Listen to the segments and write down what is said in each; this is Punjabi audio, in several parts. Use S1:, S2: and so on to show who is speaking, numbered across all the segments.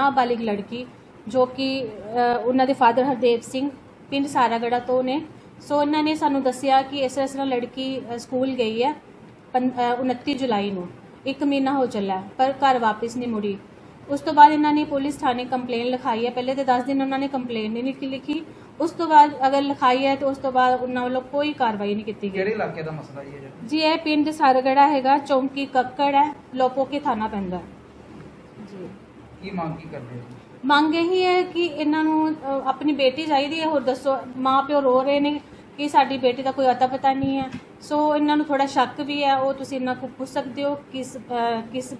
S1: ਨਾਬਾਲਿਗ ਲੜਕੀ ਜੋ ਕਿ ਅ, ਉਹਨਾਂ ਦੇ ਫਾਦਰ ਹਰਦੇਵ ਸਿੰਘ ਪਿੰਡ ਸਾਰਾਗੜਾ ਤੋਂ ਨੇ। ਸੋ ਇਹਨਾਂ ਨੇ ਸਾਨੂੰ ਦੱਸਿਆ ਕਿ ਇਸ ਤਰ੍ਹਾਂ ਲੜਕੀ ਸਕੂਲ ਗਈ ਹੈ ਪੰ- 29 ਜੁਲਾਈ ਨੂੰ। ਇੱਕ ਮਹੀਨਾ ਹੋ ਚੱਲਾ ਪਰ ਘਰ ਵਾਪਸ ਨਹੀਂ ਮੁੜੀ। ਉਸ ਤੋਂ ਬਾਅਦ ਇਹਨਾਂ ਨੇ ਪੁਲਿਸ ਥਾਣੇ ਕੰਪਲੇਨ ਲਿਖਾਈ ਹੈ ਪਹਿਲੇ ਤੇ 10 ਦਿਨ ਉਹਨਾਂ ਨੇ ਕੰਪਲੇਨ ਨਹੀਂ ਲਿਖੀ ਲਿਖੀ ਉਸ ਤੋਂ ਬਾਅਦ ਅਗਰ ਲਿਖਾਈ ਹੈ ਤਾਂ ਉਸ ਤੋਂ ਬਾਅਦ ਉਹਨਾਂ ਵੱਲੋਂ ਕੋਈ ਕਾਰਵਾਈ ਨਹੀਂ ਕੀਤੀ ਗਈ
S2: ਕਿਹੜੇ ਇਲਾਕੇ ਦਾ ਮਸਲਾ ਜੀ ਇਹ ਜਿਹੜਾ?
S1: ਜੀ ਇਹ ਪਿੰਡ ਸਾਰਗੜਾ ਹੈਗਾ ਚੌਂਕੀ ਕੱਕੜ ਹੈ ਲੋਪੋਕੇ ਥਾਣਾ ਪੈਂਦਾ ਹੈ। ਜੀ
S2: ਕੀ ਮੰਗ ਕੀ ਕਰਦੇ ਹੋ?
S1: ਮੰਗ ਇਹੀ ਹੈ ਕਿ ਇਹਨਾਂ ਨੂੰ ਅ, ਆਪਣੀ ਬੇਟੀ ਚਾਹੀਦੀ ਹੈ ਹੋਰ ਦੱਸੋ ਮਾਂ ਪਿਓ ਰੋ ਰਹੇ ਨੇ ਕਿ ਸਾਡੀ ਬੇਟੀ ਦਾ ਕੋਈ ਅਤਾ ਪਤਾ ਨਹੀਂ ਹੈ। ਸੋ ਇਹਨਾਂ ਨੂੰ ਥੋੜਾ ਸ਼ੱਕ ਵੀ ਹੈ ਉਹ ਤੁਸੀਂ ਇਹਨਾਂ ਕੋਲ ਪੁੱਛ ਸਕਦੇ ਹੋ ਕਿਸ ਅ, ਕਿਸ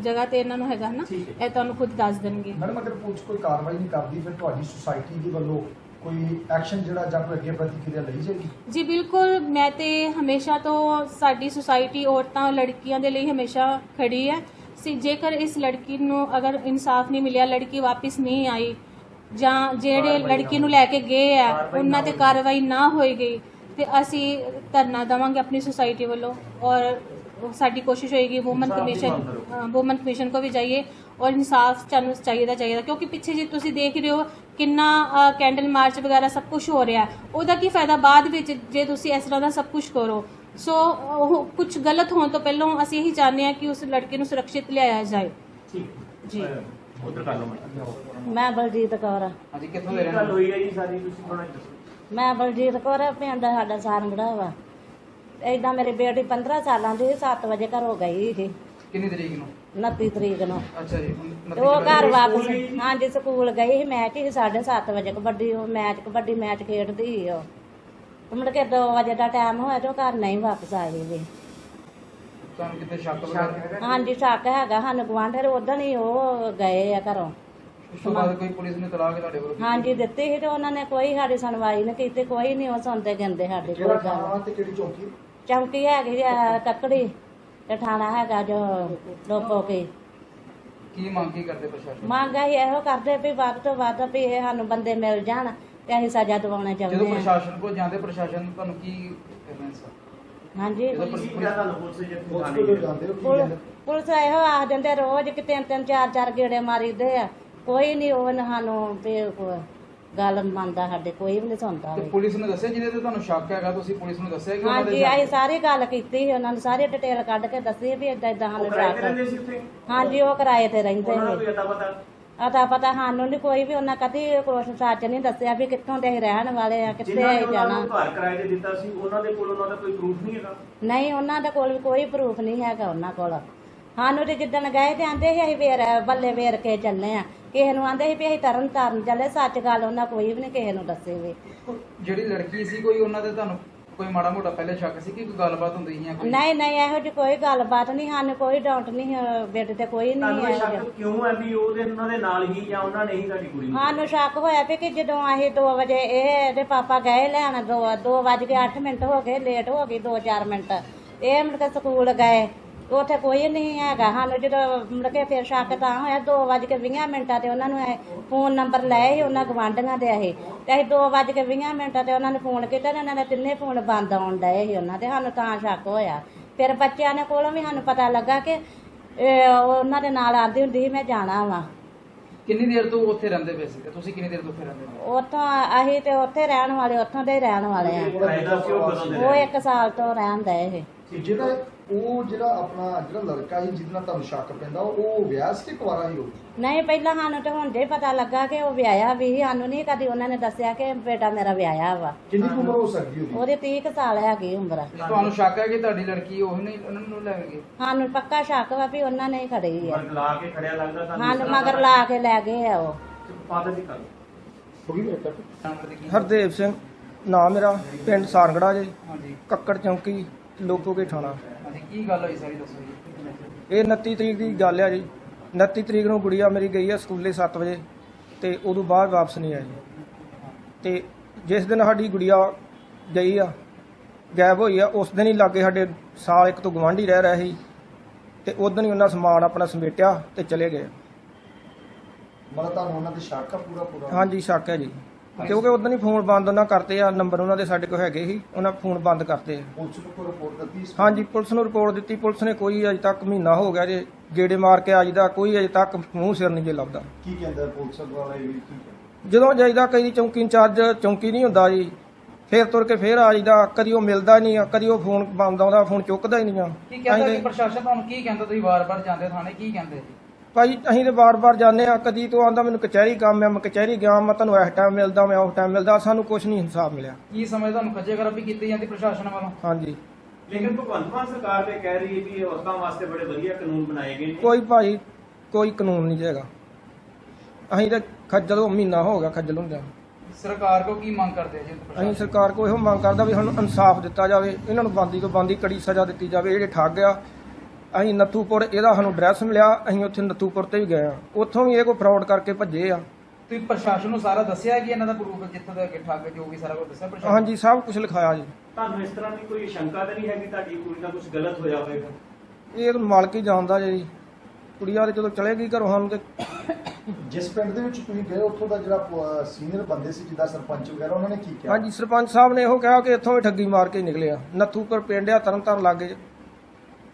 S1: ਜਗ੍ਹਾ ਤੇ ਇਹਨਾਂ ਨੂੰ ਹੈਗਾ ਨਾ ਇਹ ਤੁਹਾਨੂੰ ਖੁਦ ਦੱਸ ਦੇਣਗੇ।
S3: ਮੈਡਮ ਅਗਰ ਪੁਲਿਸ ਕੋਈ ਕਾਰਵਾਈ ਨਹੀਂ ਕਰਦੀ ਫਿਰ ਤੁਹਾਡੀ ਸੁਸਾਇਟੀ ਦੇ ਵੱਲੋਂ ਕੋਈ ਐਕਸ਼ਨ ਜਿਹੜਾ ਜਾਂ ਕੋਈ ਅੱਗੇ ਪ੍ਰਤੀਕਿਰਿਆ ਲਈ ਜਾਏਗੀ?
S1: ਜੀ ਬਿਲਕੁਲ। ਮੈਂ ਤੇ ਹਮੇਸ਼ਾ ਤੋਂ ਸਾਡੀ ਸੁਸਾਇਟੀ ਔਰਤਾਂ ਲੜਕੀਆਂ ਦੇ ਲਈ ਹਮੇਸ਼ਾ ਖੜੀ ਹੈ। ਸੀ ਜੇਕਰ ਇਸ ਲੜਕੀ ਨੂੰ ਅਗਰ ਇਨਸਾਫ ਨਹੀਂ ਮਿਲਿਆ ਲੜਕੀ ਵਾਪਸ ਨਹੀਂ ਆਈ ਜਾਂ ਜਿਹੜੇ ਲੜਕੀ ਨੂੰ ਲੈ ਕੇ ਗਏ ਆ ਉਹਨਾਂ ਤੇ ਕਾਰਵਾਈ ਨਾ ਹੋਈ ਗਈ ਤੇ ਅਸੀਂ ਧਰਨਾ ਦੇਵਾਂਗੇ ਆਪਣੀ ਸੁਸਾਇਟੀ ਵੱਲੋਂ ਔਰ ਸਾਡੀ ਕੋਸ਼ਿਸ਼ ਹੋਏਗੀ ਵੂਮਨ ਕਮਿਸ਼ਨ ਵੂਮਨ ਕਮਿਸ਼ਨ ਕੋ ਵੀ ਜਾਈਏ ਔਰ ਇਨਸਾਫ ਸਾਨੂੰ ਚਾਹੀਦਾ ਚਾਹੀਦਾ ਕਿਉਂਕਿ ਪਿੱਛੇ ਜੇ ਤੁਸੀਂ ਦੇਖ ਰਹੇ ਹੋ ਕਿੰਨਾ ਕੈਂਡਲ ਮਾਰਚ ਵਗੈਰਾ ਸਭ ਕੁਝ ਹੋ ਰਿਹਾ ਉਹਦਾ ਕੀ ਫਾਇਦਾ ਬਾਅਦ ਵਿੱਚ ਜੇ ਤੁਸੀਂ ਇਸ ਤਰ੍ਹਾਂ ਦਾ ਸਭ ਕੁਝ ਕਰੋ। ਸੋ ਉਹ ਕੁਝ ਗਲਤ ਹੋਣ ਤੋਂ ਪਹਿਲਾਂ ਅਸੀਂ ਇਹੀ ਚਾਹੁੰਦੇ ਹਾਂ ਕਿ ਉਸ ਲੜਕੇ ਨੂੰ ਸੁਰੱਖਿਅਤ ਲਿਆਇਆ ਜਾਏ। ਜੀ।
S4: ਮੈਂ। ਬਲਜੀਤ ਕੌਰ
S2: ਹਾਂਜੀ ਕਿੱਥੋਂ ਦੇ ਰਹਿਣ
S5: ਗੱਲ
S2: ਵਾਲੇ?
S5: ਹੋਈ ਹੈ ਜੀ ਸਾਰੀ? ਤੁਸੀਂ ਥੋੜਾ ਦੱਸੋ।
S4: ਮੈਂ ਬਲਜੀਤ ਕੌਰ ਪਿੰਡ ਸਾਡਾ ਸਾਰੰਗੜਾ ਵਾ। ਏਦਾਂ ਮੇਰੀ ਬੇਟੀ 15 ਸਾਲਾਂ ਦੀ 7 ਵਜੇ ਘਰੋਂ ਗਈ ਸੀ।
S2: ਕਿੰਨੀ ਤਰੀਕ ਨੂੰ?
S4: 29 ਤਰੀਕ ਨੂੰ।
S2: ਅੱਛਾ ਜੀ
S4: ਉਹ ਘਰ ਵਾਪਸ ਹਾਂਜੀ ਸਕੂਲ ਗਈ ਸੀ ਮੈਚ ਸੀ 7:30 ਵਜੇ ਕਬੱਡੀ ਉਹ ਮੈਚ ਕਬੱਡੀ ਮੈਚ ਖੇਡਦੀ ਸੀ ਉਹ। ਤੇ ਮੁੜ ਕੇ 2 ਵਜੇ ਦਾ ਟਾਈਮ ਹੋਇਆ ਤੇ ਉਹ ਘਰ ਨਹੀਂ ਵਾਪਸ ਆਈ ਜੀ
S2: ਤੁਹਾਨੂੰ ਕਿਤੇ ਸ਼ੱਕ ਵਗੈਰਾ?
S4: ਹਾਂਜੀ ਸ਼ੱਕ ਹੈਗਾ ਸਾਨੂੰ ਗਵਾਂਢੇ ਉਦੋਂ ਹੀ ਉਹ ਗਏ ਆ ਘਰੋਂ।
S2: ਉਸ ਤੋਂ ਬਾਅਦ ਕੋਈ ਪੁਲਿਸ ਨੇ ਤਲਾਕ ਤੁਹਾਡੇ ਕੋਲ
S4: ਹਾਂਜੀ ਦਿੱਤੀ ਸੀ ਤੇ ਉਹਨਾਂ ਨੇ ਕੋਈ ਸਾਡੀ ਸੁਣਵਾਈ ਨਹੀਂ ਕੀਤੀ ਕੋਈ ਨਹੀਂ ਉਹ ਸੁਣਦੇ ਗਿੰਦੇ ਸਾਡੀ ਕੋਈ ਗੱਲ।
S3: ਥਾਣਾ ਤੇ ਕਿਹੜੀ ਚੌਕੀ?
S4: ਚੌਂਕੀ ਹੈਗੀ ਆ ਕੱਕੜੀ ਤੇ ਥਾਣਾ ਹੈਗਾ ਜੋ ਲੋਪੋ ਕੇ।
S2: ਕੀ ਮੰਗ ਕੀ ਕਰਦੇ ਪ੍ਰਸ਼ਾਸਨ?
S4: ਮੰਗ ਅਸੀਂ ਇਹੋ ਕਰਦੇ ਵੀ ਵੱਧ ਤੋਂ ਵੱਧ ਵੀ ਇਹ ਸਾਨੂੰ ਬੰਦੇ ਮਿਲ ਜਾਣ ਤੇ ਅਸੀਂ ਸਜ਼ਾ ਦਿਵਾਉਣਾ
S2: ਜਦੋਂ
S4: ਚਾਹੁੰਦੇ ਹਾਂ।
S2: ਪ੍ਰਸ਼ਾਸਨ ਕੋਲ ਜਾਂਦੇ ਪ੍ਰਸ਼ਾਸਨ ਤੁਹਾਨੂੰ ਕੀ ਕਹਿੰਦਾ ਸਰ?
S4: ਹਾਂਜੀ। ਪੁਲ- ਪੁਲਿਸ ਇਹੋ ਆਖ ਦਿੰਦੇ ਰੋਜ਼ ਕਿ ਤਿੰਨ ਤਿੰਨ ਚਾਰ ਚਾਰ ਗੇੜੇ ਮਾਰੀਦੇ ਆ। ਕੋਈ ਨਹੀਂ ਉਹ ਸਾਨੂੰ ਕੋਈ ਗੱਲ ਮੰਨਦਾ ਸਾਡੇ ਕੋਈ ਵੀ ਨਹੀਂ ਸੁਣਦਾ
S2: ਤੇ
S4: ਵੀ।
S2: ਪੁਲਿਸ ਨੇ ਦੱਸਿਆ ਜਿਹਦੇ ਤੇ ਤੁਹਾਨੂੰ ਸ਼ੱਕ ਹੈਗਾ ਤੁਸੀਂ ਪੁਲਿਸ ਨੂੰ ਦੱਸਿਆ ਕਿ ਉਹਨਾਂ
S4: ਹਾਂਜੀ
S2: ਦੇ
S4: ਅਸੀਂ ਸਾਰੀ ਗੱਲ ਕੀਤੀ ਸੀ ਉਹਨਾਂ ਨੂੰ ਸਾਰੀ ਡਿਟੇਲ ਕੱਢ ਕੇ ਦੱਸੀ ਵੀ ਇਦਾਂ ਇਦਾਂ ਸਾਨੂੰ
S5: ਤੇ ਉੱਥੇ?
S4: ਹਾਂਜੀ ਉਹ ਕਿਰਾਏ ਤੇ ਰਹਿੰਦੇ
S5: ਉਹਨਾਂ ਨੂੰ ਅਤਾ ਪਤਾ
S4: ਸਾਨੂੰ ਨਹੀਂ ਕੋਈ ਵੀ ਉਹਨਾਂ ਕਦੀ ਕੁਛ ਸੱਚ ਨਹੀਂ ਦੱਸਿਆ ਵੀ ਕਿੱਥੋਂ ਦੇ ਅਸੀਂ ਰਹਿਣ ਵਾਲੇ ਆ ਕਿੱਥੇ
S5: ਜਿਨ੍ਹਾਂ ਨੇ
S4: ਅਸੀਂ
S5: ਉਹਨਾਂ
S4: ਜਾਣਾ।
S5: ਨੂੰ ਘਰ ਕਿਰਾਏ ਤੇ ਦਿੱਤਾ ਸੀ ਉਹਨਾਂ ਦੇ ਕੋਲ ਉਹਨਾਂ ਦਾ ਕੋਈ ਪ੍ਰੂਫ ਨਹੀਂ ਹੈਗਾ?
S4: ਨਹੀਂ ਉਹਨਾਂ ਦੇ ਕੋਲ ਵੀ ਕੋਈ ਪ੍ਰੂਫ ਨਹੀਂ ਹੈਗਾ ਉਹਨਾਂ ਕੋਲ। ਸਾਨੂੰ ਤੇ ਜਿੱਦਣ ਗਏ ਤੇ ਆਂਦੇ ਸੀ ਅਸੀਂ ਵੇਰ ਬੱਲੇ ਵੇਰ ਕੇ ਚੱਲੇ ਆ। ਕਿਸੇ ਨੂੰ ਆਂਦੇ ਸੀ ਵੀ ਅਸੀਂ ਤਰਨ ਤਾਰਨ ਚੱਲੇ ਸੱਚ ਗੱਲ ਉਹਨਾਂ ਕੋਈ ਵੀ ਨਹੀਂ ਕਿਸੇ ਨੂੰ ਦੱਸੇ ਵੀ।
S2: ਜਿਹੜੀ ਲੜਕੀ ਸੀ ਕੋਈ ਉਹਨਾਂ ਦੇ ਤੁਹਾਨੂੰ ਕੋਈ ਮਾੜਾ ਮੋਟਾ ਪਹਿਲੇ ਸ਼ੱਕ ਸੀ ਕਿ ਕੋਈ ਗੱਲਬਾਤ ਹੁੰਦੀ ਸੀ ਜਾਂ ਕੋਈ?
S4: ਨਹੀਂ ਨਹੀਂ ਇਹੋ ਜਿਹੀ ਕੋਈ ਗੱਲਬਾਤ ਨਹੀਂ ਸਾਨੂੰ ਕੋਈ ਡਾਊਟ ਨਹੀਂ ਅਹ ਬੇਟੇ ਤੇ ਕੋਈ ਨਹੀਂ
S5: ਤੁਹਾਨੂੰ ਇਹ
S4: ਇਹੋ ਜਿਹਾ
S5: ਸ਼ੱਕ ਕਿਉਂ ਹੈ ਵੀ ਉਹਦੇ ਉਹਨਾਂ ਦੇ ਨਾਲ ਹੀ ਜਾਂ ਉਹਨਾਂ ਨੇ ਹੀ ਸਾਡੀ ਕੁੜੀ ਨੂੰ?
S4: ਸਾਨੂੰ ਸ਼ੱਕ ਹੋਇਆ ਵੀ ਕਿ ਜਦੋਂ ਅਸੀਂ 2 ਵਜੇ ਇਹ ਇਹਦੇ ਪਾਪਾ ਗਏ ਲੈਣ 2 2 ਵਜ ਕੇ 8 ਮਿੰਟ ਹੋ ਗਏ ਲੇਟ ਹੋ ਗਈ 2-4 ਮਿੰਟ। ਇਹ ਮੁੜ ਕੇ ਸਕੂਲ ਗਏ। ਉੱਥੇ ਕੋਈ ਨਹੀਂ ਹੈਗਾ। ਸਾਨੂੰ ਜਦੋਂ ਮੁੜ ਕੇ ਫਿਰ ਸ਼ੱਕ ਤਾਂ ਹੋਇਆ 2 ਵਜ ਕੇ 20 ਮਿੰਟਾਂ ਤੇ ਉਹਨਾਂ ਨੂੰ ਫੋਨ ਨੰਬਰ ਲਏ ਸੀ ਉਹਨਾਂ ਗਵਾਂਢੀਆਂ ਦੇ ਇਹ। ਤੇ ਅਸੀਂ 2 ਵਜ ਕੇ 20 ਮਿੰਟਾਂ ਤੇ ਉਹਨਾਂ ਨੂੰ ਫੋਨ ਕੀਤਾ ਤੇ ਉਹਨਾਂ ਦੇ ਤਿੰਨੇ ਫੋਨ ਬੰਦ ਆਉਣ ਡਏ ਸੀ ਉਹਨਾਂ ਦੇ। ਸਾਨੂੰ ਤਾਂ ਸ਼ੱਕ ਹੋਇਆ। ਫਿਰ ਬੱਚਿਆਂ ਨੇ ਕੋਲੋਂ ਵੀ ਸਾਨੂੰ ਪਤਾ ਲੱਗਾ ਕਿ ਉਹਨਾਂ ਦੇ ਨਾਲ ਆਂਦੀ ਹੁੰਦੀ ਸੀ ਮੈਂ ਜਾਣਾ ਵਾ।
S2: ਕਿੰਨੀ ਦੇਰ ਤੋਂ ਉੱਥੇ ਰਹਿੰਦੇ ਪਏ ਸੀ ਤੇ ਤੁਸੀਂ ਕਿੰਨੀ ਦੇਰ ਤੋਂ ਉੱਥੇ ਰਹਿੰਦੇ ਹੋ
S4: ਉੱਥੋਂ ਅਸੀਂ ਤੇ ਉੱਥੇ ਰਹਿਣ ਵਾਲੇ ਉੱਥੋਂ ਦੇ ਰਹਿਣ ਵਾਲੇ ਆ।
S5: ਉਹ ਕਦੋਂ ਦੇ
S4: ਉਹ ਇੱਕ ਸਾਲ ਤੋਂ ਰਹਿਣ ਦਾ ਇਹ।
S3: ਜਿਹੜਾ ਉਹ ਜਿਹੜਾ ਆਪਣਾ ਜਿਹੜਾ ਲੜਕਾ ਸੀ ਜਿਹਦੇ ਨਾਲ ਤੁਹਾਨੂੰ ਸ਼ੱਕ ਪੈਂਦਾ ਉਹ ਵਿਆਹ ਸੀ ਕਿ ਕੁਆਰਾ ਸੀ ਉਹ?
S4: ਨਹੀਂ ਪਹਿਲਾਂ ਸਾਨੂੰ ਤੇ ਹੁਣ ਜੇ ਪਤਾ ਲੱਗਾ ਕਿ ਉਹ ਵਿਆਹਿਆ ਵੀ ਸੀ। ਸਾਨੂੰ ਨਹੀਂ ਕਦੀ ਉਹਨਾਂ ਨੇ ਦੱਸਿਆ ਕਿ ਬੇਟਾ ਮੇਰਾ ਵਿਆਹਿਆ ਵਾ।
S3: ਕਿੰਨੀ ਕੁ ਉਮਰ ਹੋ ਸਕਦੀ ਉਹਦੀ?
S4: ਉਹਦੀ 30 ਕੁ ਸਾਲ ਹੈਗੀ ਉਮਰ।
S2: ਤੁਹਾਨੂੰ ਸ਼ੱਕ ਹੈ ਕਿ ਤੁਹਾਡੀ ਲੜਕੀ ਉਹ ਨਹੀਂ ਉਹਨਾਂ ਨੂੰ ਲੈ ਗਏ
S4: ਸਾਨੂੰ ਪੱਕਾ ਸ਼ੱਕ ਵਾ ਵੀ ਉਹਨਾਂ ਨੇ ਹੀ ਖੜੀ ਆ।
S5: ਪਰ ਲਾ ਕੇ ਖੜਿਆ ਲੱਗਦਾ ਤੁਹਾਨੂੰ
S4: ਸਾਨੂੰ ਮਗਰ ਲਾ ਕੇ ਲੈ ਗਏ ਆ ਉਹ।
S5: ਫਾਦਰ ਦੀ ਗੱਲ।
S3: ਹੋ ਗਈ ਮੇਰੇ ਤੱਕ?
S6: ਹਰਦੇਵ ਸਿੰਘ ਨਾਮ ਮੇਰਾ ਪਿੰਡ ਸਾਰਗੜਾ ਜੀ
S2: ਹਾਂਜੀ।
S6: ਕੱਕੜ ਚੌਂਕੀ। ਲੋਕੋਕੇ ਥਾਣਾ।
S2: ਹਾਂਜੀ ਕੀ ਗੱਲ ਹੋਈ ਸਾਰੀ ਦੱਸੋ ਜੀ।
S6: ਇਹ 29 ਤਰੀਕ ਦੀ ਗੱਲ ਆ ਜੀ। 29 ਤਰੀਕ ਨੂੰ ਗੁੜੀਆ ਮੇਰੀ ਗਈ ਆ ਸਕੂਲੇ 7 ਵਜੇ ਤੇ ਉਦੋਂ ਬਾਅਦ ਵਾਪਸ ਨਹੀਂ ਆਈ। ਤੇ ਜਿਸ ਦਿਨ ਸਾਡੀ ਗੁੜੀਆ ਗਈ ਆ ਗਾਇਬ ਹੋਈ ਆ ਉਸ ਦਿਨ ਹੀ ਲਾਗੇ ਸਾਡੇ ਸਾਲ ਇੱਕ ਤੋਂ ਗਵਾਂਢੀ ਰਹਿ ਰਿਹਾ ਸੀ ਤੇ ਉਦੋਂ ਹੀ ਉਹਨਾਂ ਸਮਾਨ ਆਪਣਾ ਸਮੇਟਿਆ ਤੇ ਚਲੇ ਗਏ।
S3: ਮਤਲਬ ਤੁਹਾਨੂੰ ਉਹਨਾਂ ਤੇ ਸ਼ੱਕ ਆ ਪੂਰਾ ਪੂਰਾ
S6: ਹਾਂਜੀ ਸ਼ੱਕ ਹੈ ਜੀ। ਕਿਉਂਕਿ ਉਦੋਂ ਹੀ ਫੋਨ ਬੰਦ ਉਹਨਾਂ ਕਰਤੇ ਆ ਨੰਬਰ ਉਹਨਾਂ ਦੇ ਸਾਡੇ ਕੋਲ ਹੈਗੇ ਸੀ ਉਹਨਾਂ ਫੋਨ ਬੰਦ ਕਰਤੇ ਆ।
S3: ਪੁਲਿਸ ਨੂੰ ਕੋਈ ਰਿਪੋਰਟ ਦਿੱਤੀ ਇਸ
S6: ਹਾਂਜੀ ਪੁਲਿਸ ਨੂੰ ਰਿਪੋਰਟ ਦਿੱਤੀ। ਪੁਲਿਸ ਨੇ ਕੋਈ ਅਜੇ ਤੱਕ ਮਹੀਨਾ ਹੋ ਗਿਆ ਜੇ ਗੇੜੇ ਮਾਰ ਕੇ ਆਜਦਾ ਕੋਈ ਅਜੇ ਤੱਕ ਮੂੰਹ ਸਿਰ ਨਹੀਂ ਜੇ ਲੱਭਦਾ। ਕੀ
S3: ਕਹਿੰਦਾ ਪੁਲਿਸ ਵਾਲੇ ਵੀ ਕੀ ਕਹਿੰਦੇ?
S6: ਜਦੋਂ ਜਾਈਦਾ ਕਈ ਚੌਂਕੀ ਇੰਚਾਰਜ ਚੌਂਕੀ ਨਹੀਂ ਹੁੰਦਾ ਜੀ। ਫੇਰ ਤੁਰ ਕੇ ਫੇਰ ਆਜਦਾ ਕਦੀ ਉਹ ਮਿਲਦਾ ਨਹੀਂ ਆ ਕਦੀ ਉਹ ਫੋਨ ਬੰਦ ਆਉਂਦਾ ਫੋਨ ਚੁੱਕਦਾ ਹੀ ਨਹੀਂ ਆ।
S2: ਕੀ ਕਹਿੰਦਾ ਕਿ ਪ੍ਰਸ਼ਾਸਨ? ਤੁਹਾਨੂੰ ਕੀ ਕਹਿੰਦਾ ਤੁਸੀਂ ਵਾਰ-ਵਾਰ ਜਾਂਦੇ ਥਾਣੇ ਕੀ ਕਹਿੰਦੇ ਜੀ
S6: ਭਾਈ ਅਸੀਂ ਤੇ ਬਾਰ-ਬਾਰ ਜਾਂਦੇ ਆ ਕਦੀ ਤੋਂ ਆਂਦਾ ਮੈਨੂੰ ਕਚਹਿਰੀ ਕੰਮ ਆ ਮੈਂ ਕਚਹਿਰੀ ਗਿਆ ਮੈਂ ਤੁਹਾਨੂੰ ਇਸ ਟਾਈਮ ਮਿਲਦਾ ਮੈਂ ਉਸ ਟਾਈਮ ਮਿਲਦਾ ਸਾਨੂੰ ਕੁਝ ਨਹੀਂ ਇਨਸਾਫ ਮਿਲਿਆ।
S2: ਕੀ ਸਮਝ ਤੁਹਾਨੂੰ ਖੱਜੇ ਖਰਾਬੀ ਕੀਤੀ ਜਾਂਦੀ ਪ੍ਰਸ਼ਾਸਨ ਵੱਲੋਂ?
S6: ਹਾਂਜੀ।
S5: ਲੇਕਿਨ ਭਗਵੰਤ ਮਾਨ ਸਰਕਾਰ ਤੇ ਕਹਿ ਰਹੀ ਹੈ ਕਿ ਔਰਤਾਂ ਵਾਸਤੇ ਬੜੇ ਵਧੀਆ ਕਾਨੂੰਨ ਬਣਾਏ ਗਏ ਨੇ।
S6: ਕੋਈ ਭਾਈ ਕੋਈ ਕਾਨੂੰਨ ਨਹੀਂ ਹੈਗਾ। ਅਸੀਂ ਤਾਂ ਖੱਜਲ ਹੋ ਮਹੀਨਾ ਹੋ ਗਿਆ ਖੱਜਲ ਹੁੰਦਿਆਂ
S2: ਸਰਕਾਰ ਕੋ ਕੀ ਮੰਗ ਕਰਦੇ ਆ ਜੀ
S6: ਅਸੀਂ ਸਰਕਾਰ ਕੋਲ ਇਹੋ ਮੰਗ ਕਰਦਾ ਵੀ ਸਾਨੂੰ ਇਨਸਾਫ ਦਿੱਤਾ ਜਾਵੇ ਇਹਨਾਂ ਨੂੰ ਬੰਦੀ ਤੋਂ ਬੰਦੀ ਕੜੀ ਸਜ਼ਾ ਦਿੱਤੀ ਜਾਵੇ ਜਿਹੜੇ ਠੱਗ ਆ ਅਸੀਂ ਨੱਥੂਪੁਰ ਇਹਦਾ ਸਾਨੂੰ ਐਡਰੈਸ ਮਿਲਿਆ ਅਸੀਂ ਉੱਥੇ ਨੱਥੂਪੁਰ ਤੇ ਵੀ ਗਏ ਆ ਉੱਥੋਂ ਵੀ ਇਹ ਕੋਈ ਫਰਾਡ ਕਰਕੇ ਭੱਜੇ ਆ।
S2: ਤੁਸੀਂ ਪ੍ਰਸ਼ਾਸਨ ਨੂੰ ਸਾਰਾ ਦੱਸਿਆ ਕਿ ਇਹਨਾਂ ਦਾ ਪ੍ਰੂਫ ਜਿੱਥੇ ਦਾ ਕਿ ਠੱਗ ਜੋ ਵੀ ਸਾਰਾ ਕੁਝ ਦੱਸਿਆ ਪ੍ਰਸ਼ਾਸਨ?
S6: ਹਾਂਜੀ ਸਭ ਕੁਝ ਲਿਖਾਇਆ ਜੀ।
S5: ਤੁਹਾਨੂੰ ਇਸ ਤਰ੍ਹਾਂ ਦੀ ਕੋਈ ਸ਼ੰਕਾ ਤਾਂ ਨਹੀਂ ਹੈ ਕਿ ਤੁਹਾਡੀ ਕੁੜੀ ਨਾਲ ਕੁਝ ਗਲਤ ਹੋਇਆ ਹੋਵੇਗਾ?
S6: ਇਹ ਤਾਂ ਮਾਲਕ ਹੀ ਜਾਣਦਾ ਜੀ ਕੁੜੀਆਂ ਤੇ ਜਦੋਂ ਚਲੇ ਗਈ ਘਰੋਂ ਸਾਨੂੰ ਤੇ
S3: ਜਿਸ ਪਿੰਡ ਦੇ ਵਿੱਚ ਤੁਸੀਂ ਗਏ ਉੱਥੋਂ ਦਾ ਜਿਹੜਾ ਸੀਨੀਅਰ ਬੰਦੇ ਸੀ ਜਿੱਦਾਂ ਸਰਪੰਚ ਵਗੈਰਾ ਉਹਨਾਂ ਨੇ ਕੀ ਕਿਹਾ?
S6: ਹਾਂਜੀ ਸਰਪੰਚ ਸਾਹਿਬ ਨੇ ਇਹੋ ਕਿਹਾ ਕਿ ਇੱਥੋਂ ਵੀ ਠੱਗੀ ਮਾਰ ਕੇ ਨਿਕਲੇ ਆ। ਨੱਥੂਪੁਰ ਪਿੰਡ ਆ ਤਰਨਤਾਰਨ ਲਾਗੇ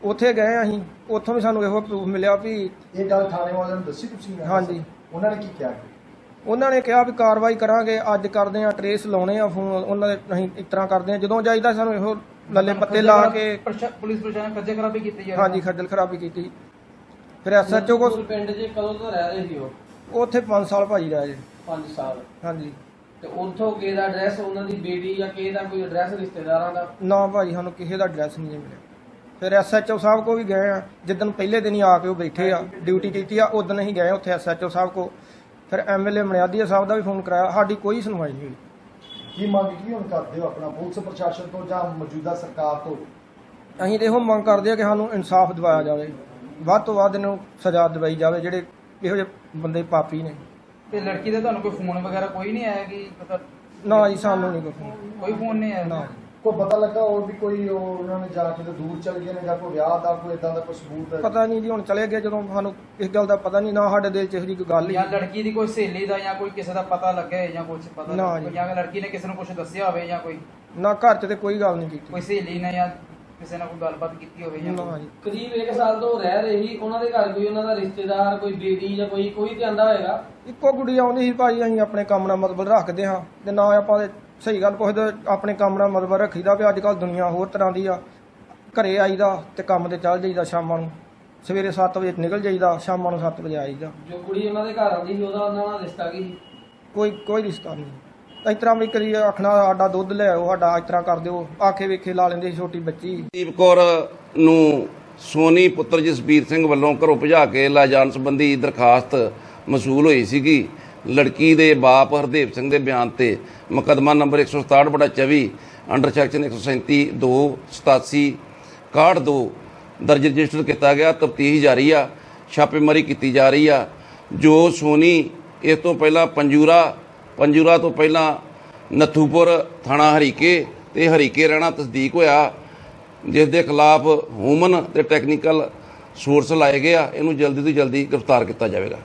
S6: ਉੱਥੇ ਗਏ ਅਸੀਂ ਉੱਥੋਂ ਵੀ ਸਾਨੂੰ ਇਹੋ ਪ੍ਰੂਫ ਮਿਲਿਆ ਵੀ
S3: ਇਹ ਗੱਲ ਥਾਣੇ ਵਾਲਿਆਂ ਨੂੰ ਦੱਸੀ ਤੁਸੀਂ
S6: ਹਾਂਜੀ।
S3: ਉਹਨਾਂ ਨੇ ਕੀ ਕਿਹਾ
S6: ਉਹਨਾਂ ਨੇ ਕਿਹਾ ਵੀ ਕਾਰਵਾਈ ਕਰਾਂਗੇ ਅੱਜ ਕਰਦੇ ਆ ਟਰੇਸ ਲਾਉਣੇ ਆ ਫੋਨ ਉਹਨਾਂ ਦੇ ਅਸੀਂ ਇਸ ਤਰ੍ਹਾਂ ਕਰਦੇ ਆ ਜਦੋਂ ਜਾਈਦਾ ਸਾਨੂੰ ਇਹੋ ਲੱਲੇ ਪੱਤੇ ਲਾ ਕੇ
S2: ਪੁਲਿਸ ਪ੍ਰਸ਼ਾਸਨ ਖੱਜੇ ਖਰਾਬੀ ਕੀਤੀ ਜਾ
S6: ਹਾਂਜੀ ਖੱਜਲ ਖਰਾਬੀ ਕੀਤੀ। ਫਿਰ ਐਸਐਚਓ ਕੋ
S7: ਪਿੰਡ 'ਚ ਕਦੋਂ ਤੋਂ ਰਹਿ ਰਹੇ ਸੀ ਉਹ?
S6: ਉੱਥੇ 5 ਸਾਲ ਭਾਜੀ ਰਹੇ ਜੀ
S7: 5 ਸਾਲ।
S6: ਹਾਂਜੀ।
S7: ਤੇ ਉੱਥੋਂ ਕਿਹਦਾ ਦਾ ਐਡਰੈਸ ਉਹਨਾਂ ਦੀ ਬੇਟੀ ਜਾਂ ਕਿਹਦਾ ਦਾ ਕੋਈ ਐਡਰੈਸ ਰਿਸ਼ਤੇਦਾਰਾਂ ਦਾ?
S6: ਨਾ ਭਾਜੀ ਸਾਨੂੰ ਕਿਸੇ ਦਾ ਐਡਰੈਸ ਨਹੀਂ ਮਿਲਿਆ। ਫਿਰ ਐਸਐਚਓ ਸਾਹਿਬ ਕੋ ਵੀ ਗਏ ਆ। ਜਿੱਦਣ ਪਹਿਲੇ ਦਿਨ ਹੀ ਆ ਕੇ ਉਹ ਬੈਠੇ ਆ ਡਿਊਟੀ ਕੀਤੀ ਆ ਉਦੋਂ ਹੀ ਗਏ ਉੱਥੇ ਐਸਐਚਓ ਸਾਹਿਬ ਕੋ। ਫਿਰ ਐਮਐਲਏ ਮਣਿਆਦੀਆ ਸਾਹਿਬ ਦਾ ਵੀ ਫੋਨ ਕਰਾਇਆ ਸਾਡੀ ਕੋਈ ਸੁਣਵਾਈ ਨਹੀਂ ਹੋਈ।
S3: ਕੀ ਮੰਗ ਕੀ ਹੁਣ ਕਰਦੇ ਹੋ ਆਪਣਾ ਪੁਲਿਸ ਪ੍ਰਸ਼ਾਸਨ ਤੋਂ ਜਾਂ ਮੌਜੂਦਾ ਸਰਕਾਰ ਤੋਂ?
S6: ਅਸੀਂ ਤੇ ਇਹੋ ਮੰਗ ਕਰਦੇ ਆ ਕਿ ਸਾਨੂੰ ਇਨਸਾਫ ਦਿਵਾਇਆ ਜਾਵੇ। ਵੱਧ ਤੋਂ ਵੱਧ ਇਹਨੂੰ ਸਜ਼ਾ ਦਿਵਾਈ ਜਾਵੇ ਜਿਹੜੇ ਇਹੋ ਜਿਹੇ ਬੰਦੇ ਪਾਪੀ ਨੇ।
S2: ਤੇ ਲੜਕੀ ਦਾ ਤੁਹਾਨੂੰ ਕੋਈ ਫੋਨ ਵਗੈਰਾ ਕੋਈ ਨਹੀਂ ਆਇਆ ਕਿ ਪਤਾ
S6: ਨਾ ਜੀ ਸਾਨੂੰ ਨਹੀਂ ਕੋਈ
S2: ਕੋਈ ਫੋਨ ਨਹੀਂ ਆਇਆ?
S6: ਨਾ।
S3: ਕੋਈ ਪਤਾ ਲੱਗਾ ਹੋਰ ਵੀ ਕੋਈ ਉਹ ਉਹਨਾਂ ਨੇ ਜਾ ਕੇ ਤੇ ਦੂਰ ਚਲ ਗਏ ਨੇ ਜਾਂ ਕੋਈ ਵਿਆਹ ਦਾ ਕੋਈ ਇਦਾਂ ਦਾ ਕੋਈ ਸਬੂਤ ਹੈ?
S6: ਪਤਾ ਨਹੀਂ ਜੀ ਹੁਣ ਚਲੇ ਗਏ ਜਦੋਂ ਸਾਨੂੰ ਇਸ ਗੱਲ ਦਾ ਪਤਾ ਨਹੀਂ ਨਾ ਸਾਡੇ ਦਿਲ 'ਚ ਇਹੋ ਜਿਹੀ ਕੋਈ ਗੱਲ
S2: ਜਾਂ
S6: ਹੀ
S2: ਲੜਕੀ ਦੀ ਕੋਈ ਸਹੇਲੀ ਦਾ ਜਾਂ ਕੋਈ ਕਿਸੇ ਦਾ ਪਤਾ ਲੱਗੇ ਜਾਂ ਕੁਝ ਪਤਾ
S6: ਨਾ
S2: ਲੱਗੇ।
S6: ਜੀ।
S2: ਜਾਂ ਲੜਕੀ ਨੇ ਕਿਸੇ ਨੂੰ ਕੁਝ ਦੱਸਿਆ ਹੋਵੇ ਜਾਂ ਕੋਈ?
S6: ਨਾ ਘਰ 'ਚ ਤੇ ਕੋਈ ਗੱਲ ਨਹੀਂ ਕੀਤੀ।
S2: ਕੋਈ ਸਹੇਲੀ ਨੇ ਜਾਂ ਕਿਸੇ ਨਾਲ ਕੋਈ ਗੱਲਬਾਤ ਕੀਤੀ ਹੋਵੇ ਜਾਂ
S6: ਨਾ ਜੀ।
S7: ਕਰੀਬ 1 ਸਾਲ ਤੋਂ ਰਹਿ ਰਹੇ ਸੀ ਉਹਨਾਂ ਦੇ ਘਰ ਕੋਈ ਉਹਨਾਂ ਦਾ ਰਿਸ਼ਤੇਦਾਰ ਕੋਈ ਬੇਟੀ ਜਾਂ ਕੋਈ ਕੋਈ ਤੇ ਆਂਦਾ ਹੋਏਗਾ।
S6: ਇੱਕੋ ਗੁੱਡੀ ਆਉਂਦੀ ਸੀ ਭਾਜੀ ਅਸੀਂ ਆਪਣੇ ਕੰਮ ਨਾਲ ਮਤਲਬ ਰੱਖਦੇ ਹਾਂ ਤੇ ਨਾ ਆਪਾਂ ਤੇ ਸਹੀ ਗੱਲ ਪੁੱਛਦੇ ਆਪਣੇ ਕੰਮ ਨਾਲ ਮਤਲਬ ਰੱਖੀਦਾ ਵੀ ਅੱਜ ਕੱਲ ਦੁਨੀਆ ਹੋਰ ਤਰ੍ਹਾਂ ਦੀ ਆ। ਘਰੇ ਆਈਦਾ ਤੇ ਕੰਮ ਤੇ ਚੱਲ ਜਾਈਦਾ ਸ਼ਾਮਾਂ ਨੂੰ। ਸਵੇਰੇ 7 ਵਜੇ ਨਿਕਲ ਜਾਈਦਾ ਸ਼ਾਮਾਂ ਨੂੰ 7 ਵਜੇ ਆਈਦਾ
S7: ਜੋ ਕੁੜੀ ਉਹਨਾਂ ਦੇ ਘਰ ਆਉਂਦੀ ਸੀ ਉਹਦਾ ਉਹਨਾਂ ਨਾਲ ਰਿਸ਼ਤਾ ਕੀ ਸੀ?
S6: ਕੋਈ ਕੋਈ ਰਿਸ਼ਤਾ ਨਹੀਂ। ਇਸ ਤਰ੍ਹਾਂ ਵੀ ਕਰੀ ਆਖਣਾ ਸਾਡਾ ਦੁੱਧ ਲੈ ਆਓ ਸਾਡਾ ਇਸ ਤਰ੍ਹਾਂ ਕਰ ਦਿਓ। ਆਖੇ ਵੇਖੇ ਲਾ ਲੈਂਦੇ ਛੋਟੀ ਬੱਚੀ।
S8: ਦੀਪ ਕੌਰ ਨੂੰ ਸੋਨੀ ਪੁੱਤਰ ਜਸਬੀਰ ਸਿੰਘ ਵੱਲੋਂ ਘਰੋਂ ਭਜਾ ਕੇ ਲੈ ਜਾਣ ਸੰਬੰਧੀ ਦਰਖਾਸਤ ਮਸੂਲ ਹੋਈ ਸੀਗੀ। ਲੜਕੀ ਦੇ ਬਾਪ ਹਰਦੇਵ ਸਿੰਘ ਦੇ ਬਿਆਨ ਤੇ ਮੁਕੱਦਮਾ ਨੰਬਰ 167 ਬਟਾ 24 ਅੰਡਰ ਸੈਕਸ਼ਨ 137 2 87 62 ਦਰਜ ਰਜਿਸਟਰ ਕੀਤਾ ਗਿਆ, ਤਫਤੀਸ਼ ਜਾਰੀ ਆ, ਛਾਪੇਮਾਰੀ ਕੀਤੀ ਜਾ ਰਹੀ ਆ। ਜੋ ਸੋਨੀ ਇਸ ਤੋਂ ਪਹਿਲਾਂ ਪੰਜੂਰਾ ਪੰਜੂਰਾ ਤੋਂ ਪਹਿਲਾਂ ਨੱਥੂਪੁਰ ਥਾਣਾ ਹਰੀਕੇ ਤੇ ਹਰੀਕੇ ਰਹਿਣਾ ਤਸਦੀਕ ਹੋਇਆ। ਜਿਸ ਦੇ ਖਿਲਾਫ ਹਿਊਮਨ ਤੇ ਟੈਕਨੀਕਲ ਸੋਰਸ ਲਾਏ ਗਏ ਆ, ਇਹਨੂੰ ਜਲਦੀ ਤੋਂ ਜਲਦੀ ਗ੍ਰਿਫਤਾਰ ਕੀਤਾ ਜਾਵੇਗਾ।